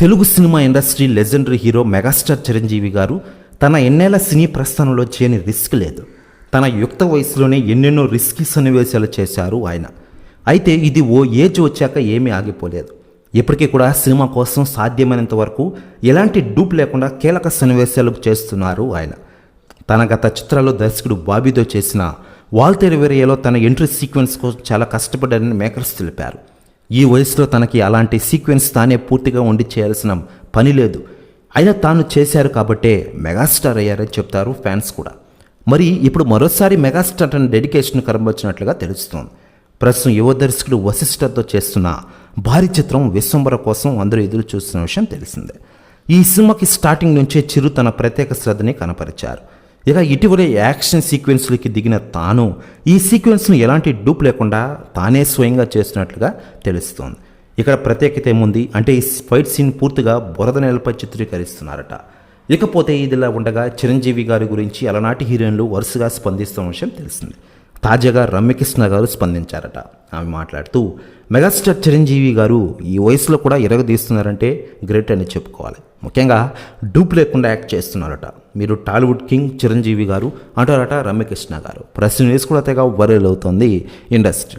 Telugu cinema industry legendary hero megastar Chiranjeevi garu తన ఎన్నేళ్ళ సినీ ప్రస్థానంలో చేయని రిస్క్ లేదు. తన యుక్త వయసులోనే ఎన్నెన్నో రిస్కీ సన్నివేశాలు చేశారు ఆయన. అయితే ఇది ఓ ఏజ్ వచ్చాక ఏమీ ఆగిపోలేదు. ఇప్పటికీ కూడా సినిమా కోసం సాధ్యమైనంత వరకు ఎలాంటి డూప్ లేకుండా కీలక సన్నివేశాలు చేస్తున్నారు ఆయన. తన గత చిత్రాల్లో దర్శకుడు బాబీతో చేసిన వాల్తేరు వేరియలో తన ఎంట్రీ సీక్వెన్స్ కోసం చాలా కష్టపడ్డారని మేకర్స్ తెలిపారు. ఈ వయసులో తనకి అలాంటి సీక్వెన్స్ తానే పూర్తిగా ఉండి చేయాల్సిన పని లేదు. అయినా తాను చేశారు కాబట్టే మెగాస్టార్ అయ్యారని చెప్తారు ఫ్యాన్స్ కూడా. మరి ఇప్పుడు మరోసారి మెగాస్టార్ అనే డెడికేషన్ కనబవచ్చినట్లుగా తెలుస్తోంది. ప్రస్తుతం యువ దర్శకుడు వశిష్ఠతో చేస్తున్న భారీ చిత్రం విశ్వంబర కోసం అందరూ ఎదురు చూస్తున్న విషయం తెలిసిందే. ఈ సినిమాకి స్టార్టింగ్ నుంచే చిరు తన ప్రత్యేక శ్రద్ధని కనపరిచారు. ఇక ఇటీవలే యాక్షన్ సీక్వెన్స్లకి దిగిన తాను ఈ సీక్వెన్స్ను ఎలాంటి డూప్ లేకుండా తానే స్వయంగా చేస్తున్నట్లుగా తెలుస్తోంది. ఇక్కడ ప్రత్యేకత ఏముంది అంటే ఈ ఫైట్ సీన్ పూర్తిగా బురద నేలపై చిత్రీకరిస్తున్నారట. ఇకపోతే ఇదిలా ఉండగా చిరంజీవి గారి గురించి అలనాటి హీరోయిన్లు వరుసగా స్పందిస్తున్న విషయం తెలిసింది. తాజాగా రమ్యకృష్ణ గారు స్పందించారట. ఆమె మాట్లాడుతూ మెగాస్టార్ చిరంజీవి గారు ఈ వయసులో కూడా ఎరగదీస్తున్నారంటే గ్రేట్ అని చెప్పుకోవాలి. ముఖ్యంగా డూప్ లేకుండా యాక్ట్ చేస్తున్నారట. మీరు టాలీవుడ్ కింగ్ చిరంజీవి గారు అంటారట రమ్యకృష్ణ గారు. ప్రశ్న వేసి కూడా తెగ వైరల్ అవుతుంది ఇండస్ట్రీ.